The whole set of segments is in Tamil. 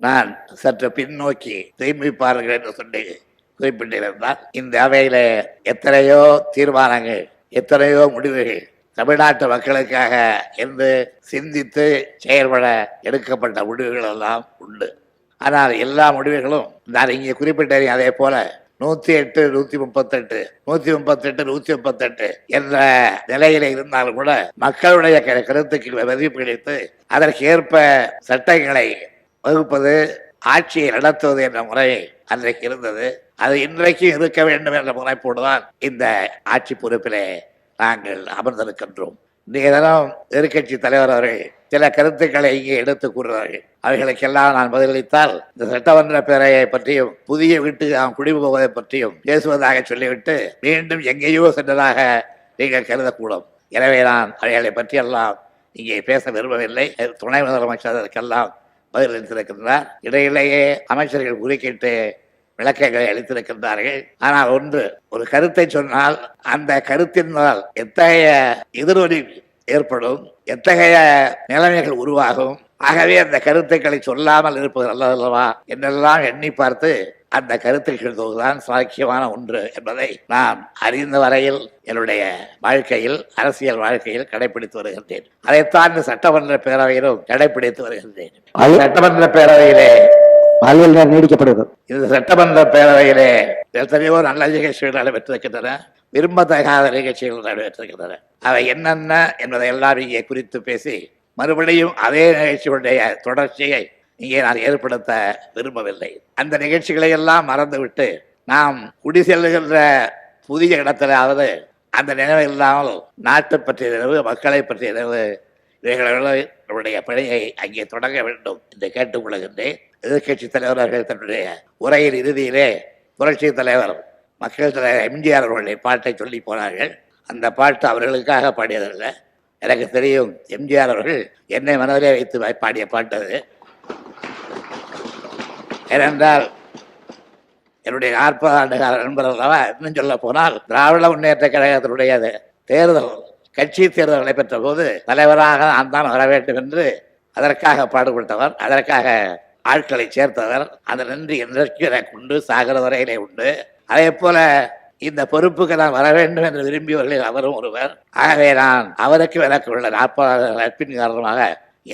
நான் சற்று பின்னோக்கி திரும்பி பாருங்கள் என்று சொல்லி குறிப்பிட்டிருந்தால் இந்த அவையில எத்தனையோ தீர்மானங்கள் எத்தனையோ முடிவுகள் தமிழ்நாட்டு மக்களுக்காக என்று சிந்தித்து செயல்பட எடுக்கப்பட்ட முடிவுகள் எல்லாம் உண்டு. ஆனால் எல்லா முடிவுகளும் நான் இங்கே குறிப்பிட்டேன் அதே போல நூற்றி எட்டு நூற்றி முப்பத்தெட்டு நூற்றி முப்பத்தெட்டு நூற்றி முப்பத்தெட்டு என்ற நிலையில இருந்தாலும் கூட மக்களுடைய க- மதிப்பு கிடைத்து அதற்கேற்ப சட்டங்களை வகுப்பது ஆட்சியை நடத்துவது என்ற முறை அன்றைக்கு இருந்தது. அது இன்றைக்கும் இருக்க வேண்டும் என்ற முனைப்போடுதான் இந்த ஆட்சி பொறுப்பிலே நாங்கள் அமர்ந்திருக்கின்றோம். இன்றைய தினம் எதிர்க்கட்சி தலைவர் அவர்கள் சில கருத்துக்களை இங்கே எடுத்து கூறுகிறார்கள். அவைகளுக்கெல்லாம் நான் பதிலளித்தால் இந்த சட்டமன்ற பேரையை பற்றியும் புதிய வீட்டுக்கு நாம் குடிபோவதை பற்றியும் பேசுவதாக சொல்லிவிட்டு மீண்டும் எங்கேயோ சென்றதாக நீங்கள் கருதக்கூடும். எனவே நான் அவைகளை பற்றியெல்லாம் இங்கே பேச விரும்பவில்லை. துணை முதலமைச்சர் அதற்கெல்லாம் பதிலளித்திருக்கின்றார். இடையிலேயே அமைச்சர்கள் குறுக்கிட்டு விளக்கங்களை அளித்திருக்கின்றார்கள். ஆனால் ஒன்று ஒரு கருத்தை சொன்னால் அந்த கருத்தினால் எத்தகைய எதிரொலி ஏற்படும் எத்தகைய நிலைமைகள் உருவாகும். ஆகவே அந்த கருத்துக்களை சொல்லாமல் இருப்பது நல்லதல்லவா? என்றெல்லாம் எண்ணி பார்த்து அந்த கருத்துக்கள் தொகுதான் சாக்கியமான ஒன்று என்பதை நான் அறிந்த வரையில் என்னுடைய வாழ்க்கையில் அரசியல் வாழ்க்கையில் கடைபிடித்து வருகின்றேன். அதைத்தான் இந்த சட்டமன்ற பேரவையிலும் கடைபிடித்து வருகின்றேன். சட்டமன்ற பேரவையிலே பாலியல் நேரம் நீடிக்கப்படுகிறது இந்த சட்டமன்ற பேரவையிலே எத்தனையோ நல்ல நிகழ்ச்சிகள் நடைபெற்றிருக்கின்றன விரும்பத்தகாத நிகழ்ச்சிகள் நடைபெற்றிருக்கின்றன. அவை என்னென்ன என்பதை எல்லாம் இங்கே குறித்து பேசி மறுபடியும் அதே நிகழ்ச்சிகளுடைய தொடர்ச்சியை இங்கே நான் ஏற்படுத்த விரும்பவில்லை. அந்த நிகழ்ச்சிகளை எல்லாம் மறந்துவிட்டு நாம் குடி செல்லுகின்ற புதிய இடத்திலாவது அந்த நினைவு இல்லாமல் நாட்டை பற்றிய நினைவு மக்களை பற்றிய நினைவு இவைகளுடைய பணியை அங்கே தொடங்க வேண்டும் என்று கேட்டுக்கொள்கின்றேன் எதிர்க்கட்சி தலைவர் அவர்கள் தன்னுடைய உரையின் இறுதியிலே புரட்சி தலைவர் மக்கள் தலைவர் எம்ஜிஆர் அவர்களுடைய பாட்டை சொல்லி போனார்கள். அந்த பாட்டு அவர்களுக்காக பாடியதல்ல. எனக்கு தெரியும் எம்ஜிஆர் அவர்கள் என்னை மனதிலே வைத்து பாடிய பாட்டு அது ஏனென்றால் என்னுடைய நாற்பது ஆண்டுகால நண்பர் அல்லவா இன்னும் சொல்ல போனால் திராவிட முன்னேற்ற கழகத்தினுடைய தேர்தல் கட்சி தேர்தல் நடைபெற்ற போது தலைவராக நான் தான் வர வேண்டும் என்று அதற்காக பாடுபட்டவர் அதற்காக ஆட்களை சேர்த்தவர் அந்த நன்றி என்றைக்கு எனக்கு உண்டு சாகர வரையிலே உண்டு. அதே போல இந்த பொறுப்புக்கு நான் வர வேண்டும் என்று விரும்பியவர்களில் அவரும் ஒருவர். ஆகவே நான் அவருக்கு எனக்கு உள்ள நாற்பது நட்பின் காரணமாக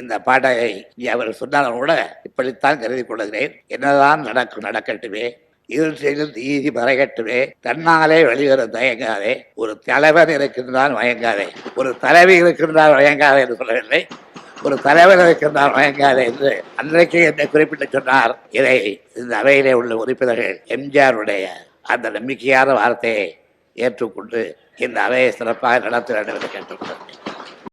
இந்த பாடகை நீ அவர் சொன்னாலும் கூட இப்படித்தான் கருதி கொள்கிறேன். என்னதான் நடக்கும் நடக்கட்டுமே. இருள் செய்து நீதி மறைகட்டுமே. தன்னாலே வெளிவர தயங்காதே. ஒரு தலைவன் இருக்கின்றான் மயங்காதே. ஒரு தலைவி இருக்கின்றான் மயங்காதே என்று சொல்லவில்லை. ஒரு தலைவர் இருக்கின்றார் மயங்காதே என்று அன்றைக்கு என்னை குறிப்பிட்டு சொன்னார். இதை இந்த அவையிலே உள்ள உறுப்பினர்கள் எம்ஜிஆருடைய அந்த நம்பிக்கையான வார்த்தையை ஏற்றுக்கொண்டு இந்த அவையை சிறப்பாக நடத்த வேண்டும் என்று கேட்டுக்கொண்டேன்